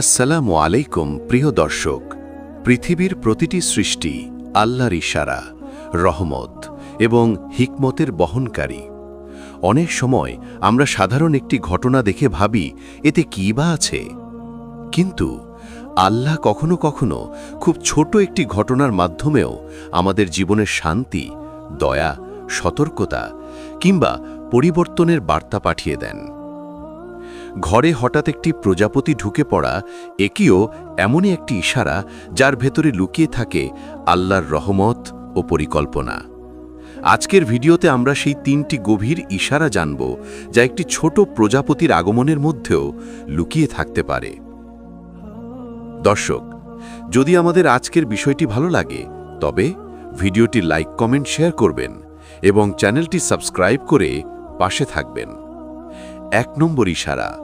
আসসালামু আলাইকুম, প্রিয় দর্শক। পৃথিবীর প্রতিটি সৃষ্টি আল্লাহর ইশারা, রহমত এবং হিকমতের বহনকারী। অনেক সময় আমরা সাধারণ একটি ঘটনা দেখে ভাবি, এতে কী বা আছে? কিন্তু আল্লাহ কখনো কখনো খুব ছোট একটি ঘটনার মাধ্যমেও আমাদের জীবনের শান্তি, দয়া, সতর্কতা কিংবা পরিবর্তনের বার্তা পাঠিয়ে দেন। ঘরে হঠাৎ একটি প্রজাপতি ঢুকে পড়া, একিও এমনই একটি ইশারা যার ভেতরে লুকিয়ে থাকে আল্লাহর রহমত ও পরিকল্পনা। আজকের ভিডিওতে আমরা সেই তিনটি গভীর ইশারা জানব যা একটি ছোট প্রজাপতির আগমনের মধ্যেও লুকিয়ে থাকতে পারে। দর্শক, যদি আমাদের আজকের বিষয়টি ভালো লাগে, তবে ভিডিওটি লাইক, কমেন্ট, শেয়ার করবেন এবং চ্যানেলটি সাবস্ক্রাইব করে পাশে থাকবেন। এক নম্বর ইশারা,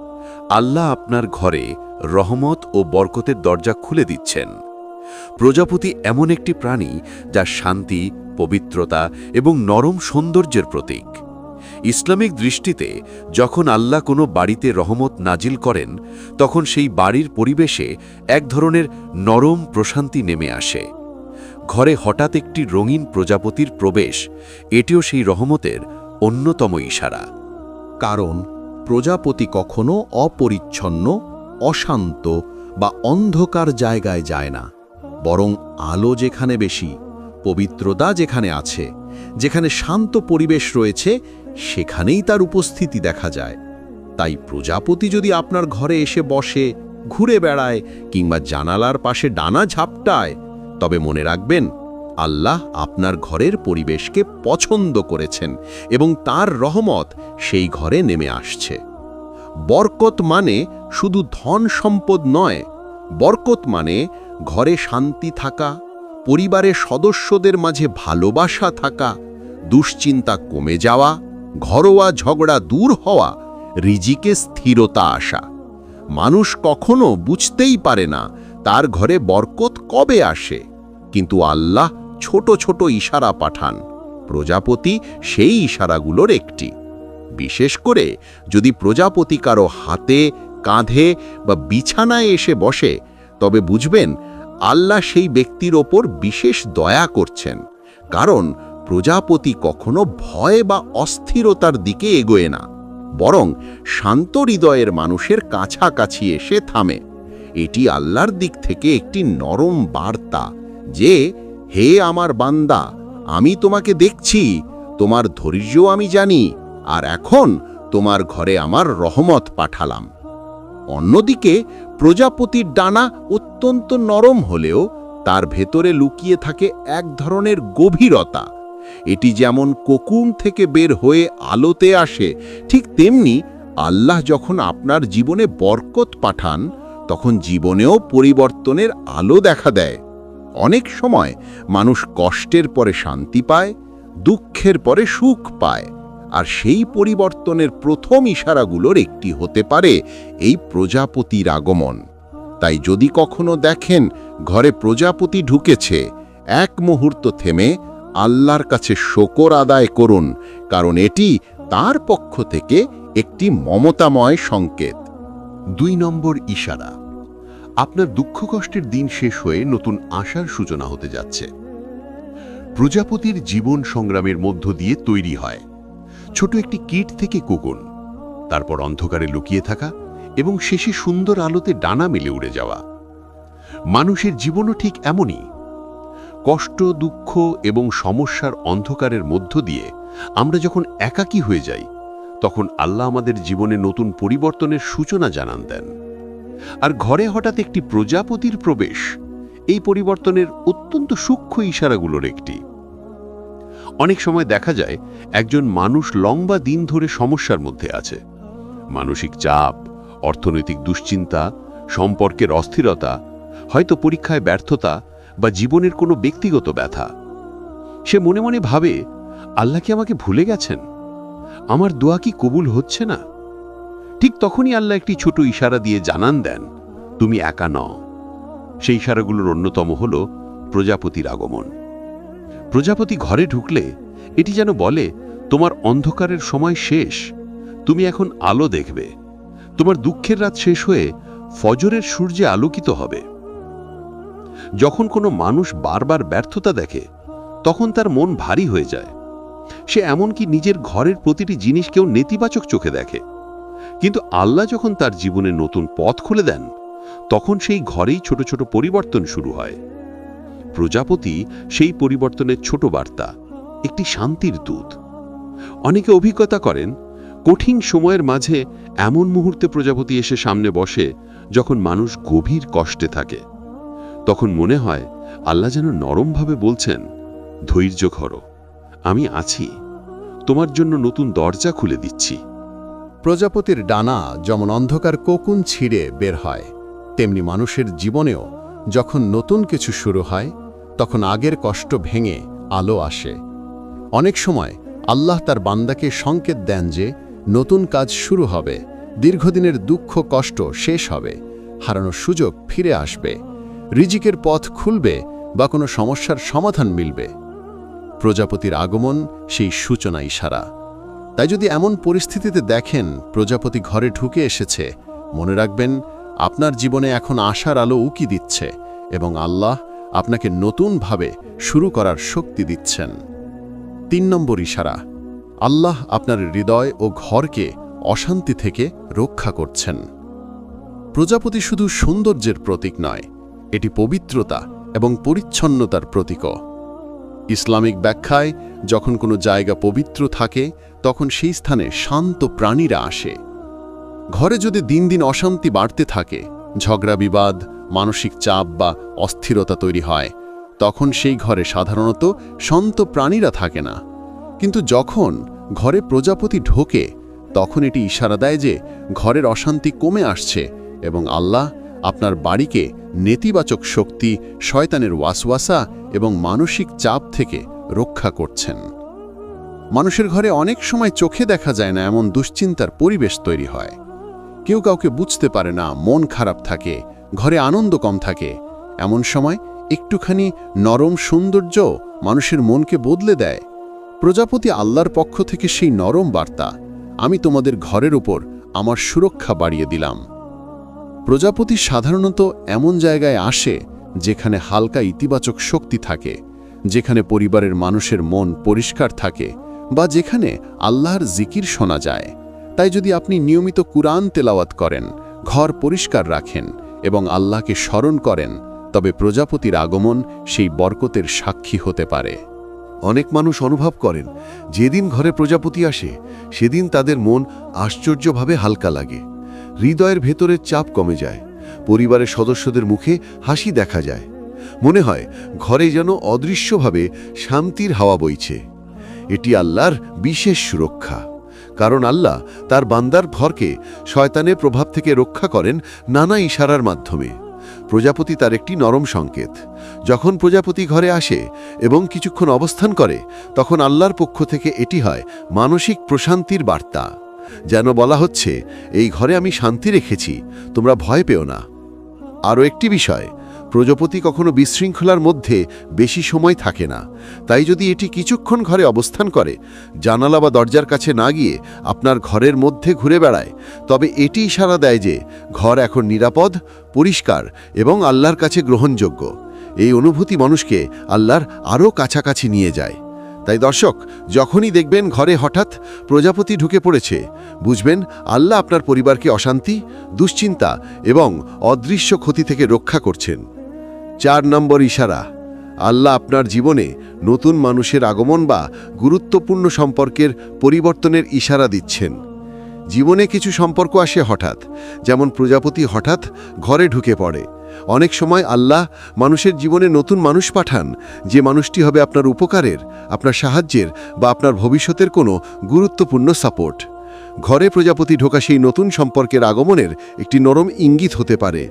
আল্লাহ আপনার ঘরে রহমত ও বরকতের দরজা খুলে দিচ্ছেন। প্রজাপতি এমন একটি প্রাণী যা শান্তি, পবিত্রতা এবং নরম সৌন্দর্যের প্রতীক। ইসলামিক দৃষ্টিতে যখন আল্লাহ কোনো বাড়িতে রহমত নাজিল করেন, তখন সেই বাড়ির পরিবেশে এক ধরনের নরম প্রশান্তি নেমে আসে। ঘরে হঠাৎ একটি রঙিন প্রজাপতির প্রবেশ, এটিও সেই রহমতের অন্যতম ইশারা। কারণ প্রজাপতি কখনো অপরিচ্ছন্ন, অশান্ত বা অন্ধকার জায়গায় যায় না, বরং আলো যেখানে বেশি, পবিত্রতা যেখানে আছে, যেখানে শান্ত পরিবেশ রয়েছে, সেখানেই তার উপস্থিতি দেখা যায়। তাই প্রজাপতি যদি আপনার ঘরে এসে বসে, ঘুরে বেড়ায় কিংবা জানালার পাশে ডানা ঝাপটায়, তবে মনে রাখবেন আল্লাহ আপনার ঘরের পরিবেশকে পছন্দ করেছেন এবং তার রহমত সেই ঘরে নেমে আসছে। বরকত মানে শুধু ধন সম্পদ নয়, বরকত মানে ঘরে শান্তি থাকা, পরিবারের সদস্যদের মাঝে ভালোবাসা থাকা, দুশ্চিন্তা কমে যাওয়া, ঘরোয়া ঝগড়া দূর হওয়া, রিজিকে স্থিরতা আসা। মানুষ কখনো বুঝতেই পারে না তার ঘরে বরকত কবে আসে, কিন্তু আল্লাহ ছোট ছোট ইশারা পাঠান। প্রজাপতি সেই ইশারাগুলোর একটি। বিশেষ করে যদি প্রজাপতি কারও হাতে, কাঁধে বা বিছানায় এসে বসে, তবে বুঝবেন আল্লাহ সেই ব্যক্তির ওপর বিশেষ দয়া করছেন। কারণ প্রজাপতি কখনো ভয় বা অস্থিরতার দিকে এগোয় না। বরং শান্ত হৃদয়ের মানুষের কাছাকাছি এসে থামে। এটি আল্লাহর দিক থেকে একটি নরম বার্তা যে হে আমার বান্দা, আমি তোমাকে দেখছি, তোমার ধৈর্য আমি জানি, আর এখন তোমার ঘরে আমার রহমত পাঠালাম। অন্যদিকে প্রজাপতির ডানা অত্যন্ত নরম হলেও তার ভেতরে লুকিয়ে থাকে এক ধরনের গভীরতা। এটি যেমন কোকুন থেকে বের হয়ে আলোতে আসে, ঠিক তেমনি আল্লাহ যখন আপনার জীবনে বরকত পাঠান, তখন জীবনেও পরিবর্তনের আলো দেখা দেয়। অনেক সময় মানুষ কষ্টের পরে শান্তি পায়, দুঃখের পরে সুখ পায়। আর সেই পরিবর্তনের প্রথম ইশারাগুলোর একটি হতে পারে এই প্রজাপতির আগমন। তাই যদি কখনো দেখেন ঘরে প্রজাপতি ঢুকেছে, এক মুহূর্ত থেমে আল্লাহর কাছে শোকর আদায় করুন, কারণ এটি তার পক্ষ থেকে একটি মমতাময় সংকেত। দুই নম্বর ইশারা। আপনার দুঃখ কষ্টের দিন শেষ হয়ে নতুন আশার সূচনা হতে যাচ্ছে। প্রজাপতির জীবন সংগ্রামের মধ্য দিয়ে তৈরি হয়। ছোট একটি কীট থেকে কুকুন, তারপর অন্ধকারে লুকিয়ে থাকা এবং শেষে সুন্দর আলোতে ডানা মেলে উড়ে যাওয়া। মানুষের জীবনও ঠিক এমনই। কষ্ট, দুঃখ এবং সমস্যার অন্ধকারের মধ্য দিয়ে আমরা যখন একাকী হয়ে যাই, তখন আল্লাহ আমাদের জীবনে নতুন পরিবর্তনের সূচনা জানান দেন। আর ঘরে হঠাৎ একটি প্রজাপতির প্রবেশ। এই পরিবর্তনের অত্যন্ত সূক্ষ্ম ইশারাগুলোর একটি। অনেক সময় দেখা যায়, একজন মানুষ লম্বা দিন ধরে সমস্যার মধ্যে আছে। মানসিক চাপ, অর্থনৈতিক দুশ্চিন্তা, সম্পর্কের অস্থিরতা, হয়তো পরীক্ষায় ব্যর্থতা বা জীবনের কোনো ব্যক্তিগত ব্যথা। সে মনে মনে ভাবে, আল্লাহ কি আমাকে ভুলে গেছেন? আমার দোয়া কি কবুল হচ্ছে না? ঠিক তখনই আল্লাহ একটি ছোট ইশারা দিয়ে জানান দেন, তুমি একা নও। সেই ইশারাগুলোর অন্যতম হল প্রজাপতির আগমন। প্রজাপতি ঘরে ঢুকলে এটি যেন বলে, তোমার অন্ধকারের সময় শেষ, তুমি এখন আলো দেখবে। তোমার দুঃখের রাত শেষ হয়ে ফজরের সূর্যে আলোকিত হবে। যখন কোনো মানুষ বারবার ব্যর্থতা দেখে, তখন তার মন ভারী হয়ে যায়। সে এমনকি নিজের ঘরের প্রতিটি জিনিসকেও নেতিবাচক চোখে দেখে। কিন্তু আল্লাহ যখন তার জীবনে নতুন পথ খুলে দেন, তখন সেই ঘরেই ছোট ছোট পরিবর্তন শুরু হয়। প্রজাপতি সেই পরিবর্তনের ছোট বার্তা, একটি শান্তির দূত। অনেকে অভিজ্ঞতা করেন, কঠিন সময়ের মাঝে এমন মুহূর্তে প্রজাপতি এসে সামনে বসে যখন মানুষ গভীর কষ্টে থাকে। তখন মনে হয়, আল্লাহ যেন নরমভাবে বলছেন, ধৈর্য ঘর আমি আছি। তোমার জন্য নতুন দরজা খুলে দিচ্ছি। প্রজাপতির ডানা যেমন অন্ধকার কোকুন ছিঁড়ে বের হয়, তেমনি মানুষের জীবনেও যখন নতুন কিছু শুরু হয়, তখন আগের কষ্ট ভেঙে আলো আসে। অনেক সময় আল্লাহ তার বান্দাকে সংকেত দেন যে নতুন কাজ শুরু হবে, দীর্ঘদিনের দুঃখ কষ্ট শেষ হবে, হারানোর সুযোগ ফিরে আসবে, রিজিকের পথ খুলবে বা কোনো সমস্যার সমাধান মিলবে। প্রজাপতির আগমন সেই সূচনা ইশারা। তাই যদি এমন পরিস্থিতিতে দেখেন প্রজাপতি ঘরে ঢুকে এসেছে, মনে রাখবেন আপনার জীবনে এখন আশার আলো উকি দিচ্ছে এবং আল্লাহ আপনাকে নতুনভাবে শুরু করার শক্তি দিচ্ছেন। তিন নম্বর ইশারা, আল্লাহ আপনার হৃদয় ও ঘরকে অশান্তি থেকে রক্ষা করছেন। প্রজাপতি শুধু সৌন্দর্যের প্রতীক নয়, এটি পবিত্রতা এবং পরিচ্ছন্নতার প্রতীকও। ইসলামিক ব্যাখ্যায় যখন কোনো জায়গা পবিত্র থাকে, তখন সেই স্থানে শান্ত প্রাণীরা আসে। ঘরে যদি দিন দিন অশান্তি বাড়তে থাকে, ঝগড়া বিবাদ, মানসিক চাপ বা অস্থিরতা তৈরি হয়, তখন সেই ঘরে সাধারণত শান্ত প্রাণীরা থাকে না। কিন্তু যখন ঘরে প্রজাপতি ঢোকে, তখন এটি ইশারা দেয় যে ঘরের অশান্তি কমে আসছে এবং আল্লাহ আপনার বাড়িকে নেতিবাচক শক্তি, শয়তানের ওয়াসওয়াসা এবং মানসিক চাপ থেকে রক্ষা করছেন। মানুষের ঘরে অনেক সময় চোখে দেখা যায় না এমন দুশ্চিন্তার পরিবেশ তৈরি হয়। কেউ কাউকে বুঝতে পারে না, মন খারাপ থাকে, ঘরে আনন্দ কম থাকে। এমন সময় একটুখানি নরম সৌন্দর্য মানুষের মনকে বদলে দেয়। প্রজাপতি আল্লাহর পক্ষ থেকে সেই নরম বার্তা, আমি তোমাদের ঘরের উপর আমার সুরক্ষা বাড়িয়ে দিলাম। প্রজাপতি সাধারণত এমন জায়গায় আসে যেখানে হালকা ইতিবাচক শক্তি থাকে। যেখানে পরিবারের মানুষের মন পরিষ্কার থাকে বা যেখানে আল্লাহর জিকির শোনা যায়। তাই যদি আপনি নিয়মিত কুরআন তেলাওয়াত করেন, ঘর পরিষ্কার রাখেন এবং আল্লাহকে স্মরণ করেন, তবে প্রজাপতির আগমন সেই বরকতের সাক্ষী হতে পারে। অনেক মানুষ অনুভব করেন, যেদিন ঘরে প্রজাপতি আসে, সেদিন তাদের মন আশ্চর্যভাবে হালকা লাগে। হৃদয়ের ভেতরের চাপ কমে যায়, পরিবারের সদস্যদের মুখে হাসি দেখা যায়। মনে হয় ঘরে যেন অদৃশ্যভাবে শান্তির হাওয়া বইছে। এটি আল্লাহর বিশেষ সুরক্ষা, কারণ আল্লাহ তার বান্দার ভরকে শয়তানের প্রভাব থেকে রক্ষা করেন নানা ইশারার মাধ্যমে। প্রজাপতি তার একটি নরম সংকেত। যখন প্রজাপতি ঘরে আসে এবং কিছুক্ষণ অবস্থান করে, তখন আল্লাহর পক্ষ থেকে এটি হয় মানসিক প্রশান্তির বার্তা। যেন বলা হচ্ছে, এই ঘরে আমি শান্তি রেখেছি, তোমরা ভয় পেও না। আরও একটি বিষয় প্রজাপতি কখনো বিশৃঙ্খলার মধ্যে বেশি সময় থাকে না। তাই যদি এটি কিছুক্ষণ ঘরে অবস্থান করে, জানালা বা দরজার কাছে না গিয়ে আপনার ঘরের মধ্যে ঘুরে বেড়ায়, তবে এটি ইশারা দেয় যে ঘর এখন নিরাপদ, পরিষ্কার এবং আল্লাহর কাছে গ্রহণযোগ্য। এই অনুভূতি মানুষকে আল্লাহর আরও কাছাকাছি নিয়ে যায়। তাই দর্শক, যখনই দেখবেন ঘরে হঠাৎ প্রজাপতি ঢুকে পড়েছে, বুঝবেন আল্লাহ আপনার পরিবারকে অশান্তি, দুশ্চিন্তা এবং অদৃশ্য ক্ষতি থেকে রক্ষা করছেন। চার নম্বর ইশারা, আল্লাহ আপনার জীবনে নতুন মানুষের আগমন বা গুরুত্বপূর্ণ সম্পর্কের পরিবর্তনের ইশারা দিচ্ছেন। জীবনে কিছু সম্পর্ক আসে হঠাৎ, যেমন প্রজাপতি হঠাৎ ঘরে ঢুকে পড়ে। অনেক সময় আল্লাহ মানুষের জীবনে নতুন মানুষ পাঠান, যে মানুষটি হবে আপনার উপকারের, আপনার সাহায্যের বা আপনার ভবিষ্যতের কোনো গুরুত্বপূর্ণ সাপোর্ট। ঘরে প্রজাপতি ঢোকা সেই নতুন সম্পর্কের আগমনের একটি নরম ইঙ্গিত হতে পারে।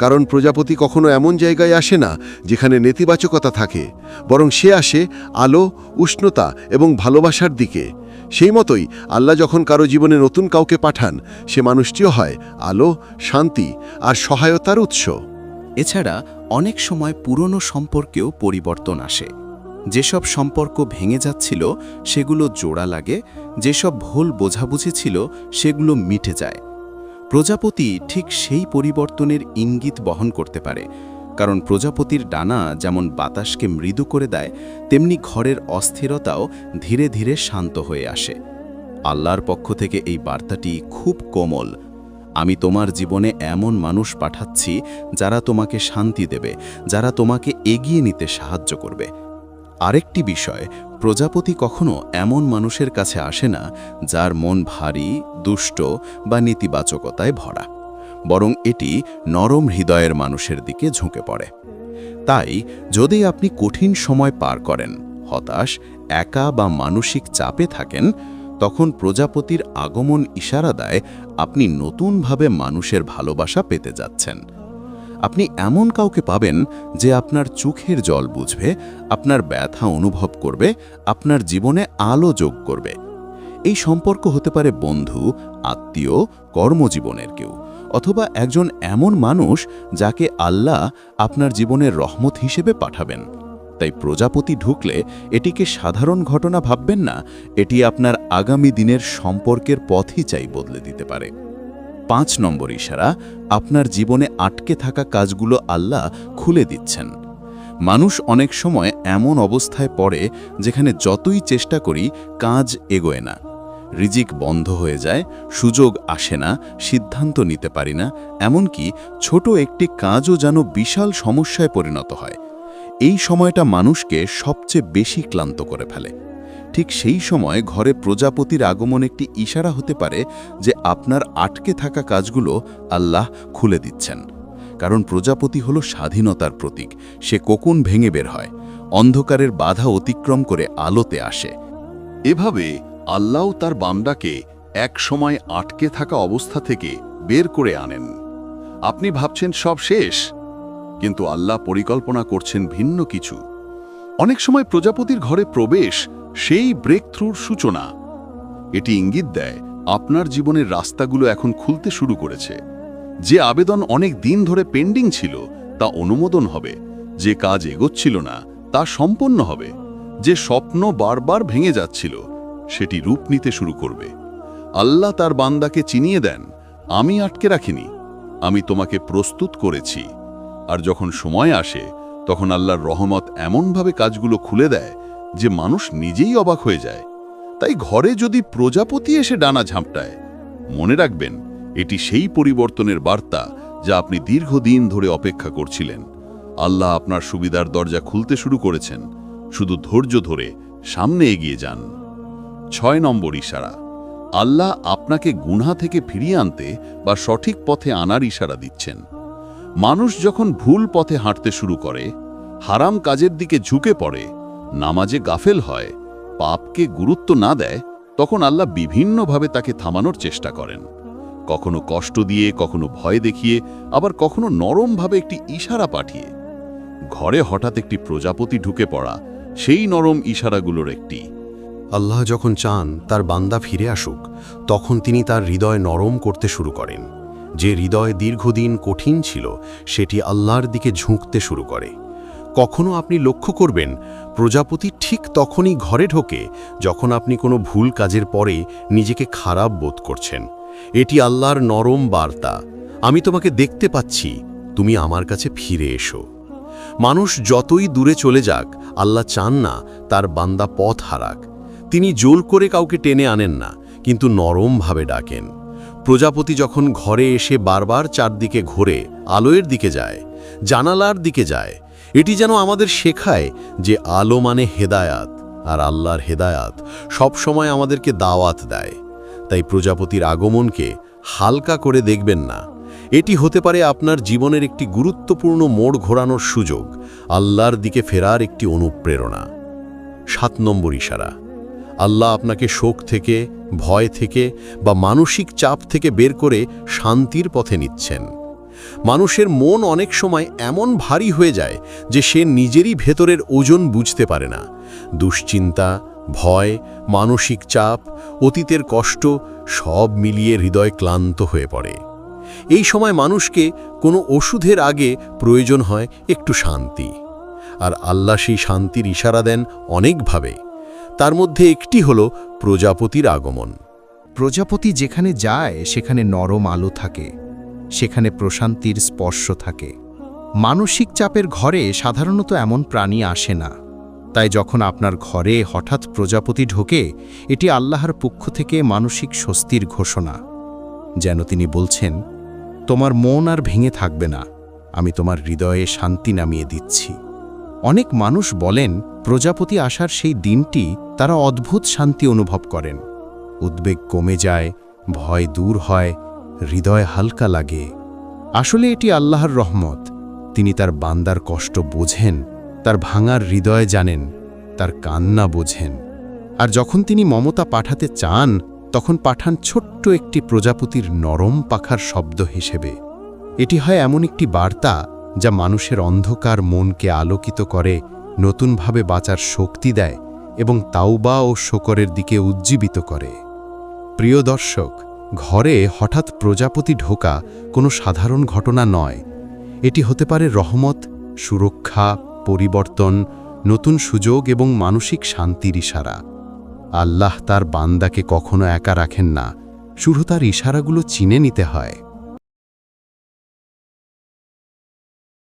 কারণ প্রজাপতি কখনো এমন জায়গায় আসে না যেখানে নেতিবাচকতা থাকে, বরং সে আসে আলো, উষ্ণতা এবং ভালোবাসার দিকে। সেই মতোই আল্লাহ যখন কারও জীবনে নতুন কাউকে পাঠান, সে মানুষটিও হয় আলো, শান্তি আর সহায়তার উৎস। এছাড়া অনেক সময় পুরনো সম্পর্কেও পরিবর্তন আসে। যেসব সম্পর্ক ভেঙে যাচ্ছিল, সেগুলো জোড়া লাগে, যেসব ভুল বোঝাবুঝি ছিল, সেগুলো মিটে যায়। প্রজাপতি ঠিক সেই পরিবর্তনের ইঙ্গিত বহন করতে পারে, কারণ প্রজাপতির ডানা যেমন বাতাসকে মৃদু করে দেয়, তেমনি ঘরের অস্থিরতাও ধীরে ধীরে শান্ত হয়ে আসে। আল্লাহর পক্ষ থেকে এই বার্তাটি খুব কোমল। আমি তোমার জীবনে এমন মানুষ পাঠাচ্ছি যারা তোমাকে শান্তি দেবে, যারা তোমাকে এগিয়ে নিতে সাহায্য করবে। আরেকটি বিষয়, প্রজাপতি কখনো এমন মানুষের কাছে আসে না যার মন ভারী, দুষ্ট বা নেতিবাচকতায় ভরা। বরং এটি নরম হৃদয়ের মানুষের দিকে ঝুঁকে পড়ে। তাই যদি আপনি কঠিন সময় পার করেন, হতাশ, একা বা মানসিক চাপে থাকেন, তখন প্রজাপতির আগমন ইশারা দেয় আপনি নতুনভাবে মানুষের ভালোবাসা পেতে যাচ্ছেন। আপনি এমন কাউকে পাবেন যে আপনার চোখের জল বুঝবে, আপনার ব্যথা অনুভব করবে, আপনার জীবনে আলো যোগ করবে। এই সম্পর্ক হতে পারে বন্ধু, আত্মীয়, কর্মজীবনের কেউ, অথবা একজন এমন মানুষ যাকে আল্লাহ আপনার জীবনের রহমত হিসেবে পাঠাবেন। তাই প্রজাপতি ঢুকলে এটিকে সাধারণ ঘটনা ভাববেন না, এটি আপনার আগামী দিনের সম্পর্কের পথই চাই বদলে দিতে পারে। পাঁচ নম্বর ইশারা, আপনার জীবনে আটকে থাকা কাজগুলো আল্লাহ খুলে দিচ্ছেন। মানুষ অনেক সময় এমন অবস্থায় পড়ে যেখানে যতই চেষ্টা করি কাজ এগোয় না। রিজিক বন্ধ হয়ে যায়, সুযোগ আসে না, সিদ্ধান্ত নিতে পারি না, এমনকি ছোট একটি কাজও যেন বিশাল সমস্যায় পরিণত হয়। এই সময়টা মানুষকে সবচেয়ে বেশি ক্লান্ত করে ফেলে। ঠিক সেই সময় ঘরে প্রজাপতির আগমন একটি ইশারা হতে পারে যে আপনার আটকে থাকা কাজগুলো আল্লাহ খুলে দিচ্ছেন। কারণ প্রজাপতি হল স্বাধীনতার প্রতীক, সে কোকুন ভেঙে বের হয়, অন্ধকারের বাধা অতিক্রম করে আলোতে আসে। এভাবে আল্লাহ তার বান্দাকে এক সময় আটকে থাকা অবস্থা থেকে বের করে আনেন। আপনি ভাবছেন সব শেষ, কিন্তু আল্লাহ পরিকল্পনা করছেন ভিন্ন কিছু। অনেক সময় প্রজাপতির ঘরে প্রবেশ সেই ব্রেক থ্রুর সূচনা। এটি ইঙ্গিত দেয়, আপনার জীবনের রাস্তাগুলো এখন খুলতে শুরু করেছে। যে আবেদন অনেক দিন ধরে পেন্ডিং ছিল, তা অনুমোদন হবে। যে কাজ এগোচ্ছিল না, তা সম্পন্ন হবে। যে স্বপ্ন বারবার ভেঙে যাচ্ছিল, সেটি রূপ নিতে শুরু করবে। আল্লাহ তার বান্দাকে চিনিয়ে দেন, আমি আটকে রাখিনি, আমি তোমাকে প্রস্তুত করেছি। আর যখন সময় আসে, তখন আল্লাহর রহমত এমনভাবে কাজগুলো খুলে দেয় যে মানুষ নিজেই অবাক হয়ে যায়। তাই ঘরে যদি প্রজাপতি এসে ডানা ঝাঁপটায়, মনে রাখবেন, এটি সেই পরিবর্তনের বার্তা যা আপনি দীর্ঘদিন ধরে অপেক্ষা করছিলেন। আল্লাহ আপনার সুবিধার দরজা খুলতে শুরু করেছেন। শুধু ধৈর্য ধরে সামনে এগিয়ে যান। ছয় নম্বর ইশারা, আল্লাহ আপনাকে গুনহা থেকে ফিরিয়ে আনতে বা সঠিক পথে আনার ইশারা দিচ্ছেন। মানুষ যখন ভুল পথে হাঁটতে শুরু করে, হারাম কাজের দিকে ঝুঁকে পড়ে নামাজে গাফেল হয়, পাপকে গুরুত্ব না দেয়, তখন আল্লাহ বিভিন্নভাবে তাকে থামানোর চেষ্টা করেন। কখনো কষ্ট দিয়ে, কখনো ভয় দেখিয়ে, আবার কখনো নরমভাবে একটি ইশারা পাঠিয়ে। ঘরে হঠাৎ একটি প্রজাপতি ঢুকে পড়া, সেই নরম ইশারাগুলোর একটি। আল্লাহ যখন চান তার বান্দা ফিরে আসুক, তখন তিনি তার হৃদয় নরম করতে শুরু করেন। যে হৃদয় দীর্ঘদিন কঠিন ছিল, সেটি আল্লাহর দিকে ঝুঁকতে শুরু করে। কখনো আপনি লক্ষ্য করবেন, প্রজাপতি ঠিক তখনই ঘরে ঢোকে যখন আপনি কোনো ভুল কাজের পরে নিজেকে খারাপ বোধ করছেন। এটি আল্লাহর নরম বার্তা। আমি তোমাকে দেখতে পাচ্ছি, তুমি আমার কাছে ফিরে এসো। মানুষ যতই দূরে চলে যাক, আল্লাহ চান না তার বান্দা পথ হারাক। তিনি জোল করে কাউকে টেনে আনেন না, কিন্তু নরমভাবে ডাকেন। প্রজাপতি যখন ঘরে এসে বারবার চারদিকে ঘোরে, আলোয়ের দিকে যায়, জানালার দিকে যায় এটি যেন আমাদের শেখায় যে আলো মানে হেদায়াত আর আল্লাহর হেদায়াত সবসময় আমাদেরকে দাওয়াত দেয়। তাই প্রজাপতির আগমনকে হালকা করে দেখবেন না। এটি হতে পারে আপনার জীবনের একটি গুরুত্বপূর্ণ মোড় ঘোরানোর সুযোগ, আল্লাহর দিকে ফেরার একটি অনুপ্রেরণা। সাত নম্বর ইশারা, আল্লাহ আপনাকে শোক থেকে, ভয় থেকে বা মানসিক চাপ থেকে বের করে শান্তির পথে নিচ্ছেন। মানুষের মন অনেক সময় এমন ভারী হয়ে যায় যে সে নিজেরই ভেতরের ওজন বুঝতে পারে না। দুশ্চিন্তা, ভয়, মানসিক চাপ, অতীতের কষ্ট সব মিলিয়ে হৃদয় ক্লান্ত হয়ে পড়ে। এই সময় মানুষকে কোনো ওষুধের আগে প্রয়োজন হয় একটু শান্তি। আর আল্লাহ সেই শান্তির ইশারা দেন অনেকভাবে। তার মধ্যে একটি হল প্রজাপতির আগমন। প্রজাপতি যেখানে যায়, সেখানে নরম আলো থাকে। সেখানে প্রশান্তির স্পর্শ থাকে। মানসিক চাপের ঘরে সাধারণত এমন প্রাণী আসে না। তাই যখন আপনার ঘরে হঠাৎ প্রজাপতি ঢোকে, এটি আল্লাহর পক্ষ থেকে মানসিক স্বস্তির ঘোষণা। যেন তিনি বলছেন, তোমার মন আর ভেঙে থাকবে না, আমি তোমার হৃদয়ে শান্তি নামিয়ে দিচ্ছি। অনেক মানুষ বলেন, প্রজাপতি আসার সেই দিনটি তারা অদ্ভুত শান্তি অনুভব করেন। উদ্বেগ কমে যায়, ভয় দূর হয় হৃদয় হালকা লাগে। আসলে এটি আল্লাহর রহমত। তিনি তার বান্দার কষ্ট বোঝেন, তার ভাঙার হৃদয় জানেন, তার কান্না বোঝেন। আর যখন তিনি মমতা পাঠাতে চান, তখন পাঠান ছোট্ট একটি প্রজাপতির নরম পাখার শব্দ হিসেবে। এটি হয় এমন একটি বার্তা যা মানুষের অন্ধকার মনকে আলোকিত করে, নতুনভাবে বাঁচার শক্তি দেয় এবং তাওবা ও শোকরের দিকে উজ্জীবিত করে। প্রিয় দর্শক ঘরে হঠাৎ প্রজাপতি ঢোকা কোনো সাধারণ ঘটনা নয়। এটি হতে পারে রহমত, সুরক্ষা, পরিবর্তন, নতুন সুযোগ এবং মানসিক শান্তির ইশারা। আল্লাহ তার বান্দাকে কখনো একা রাখেন না। শুধু তার ইশারাগুলো চিনে নিতে হয়।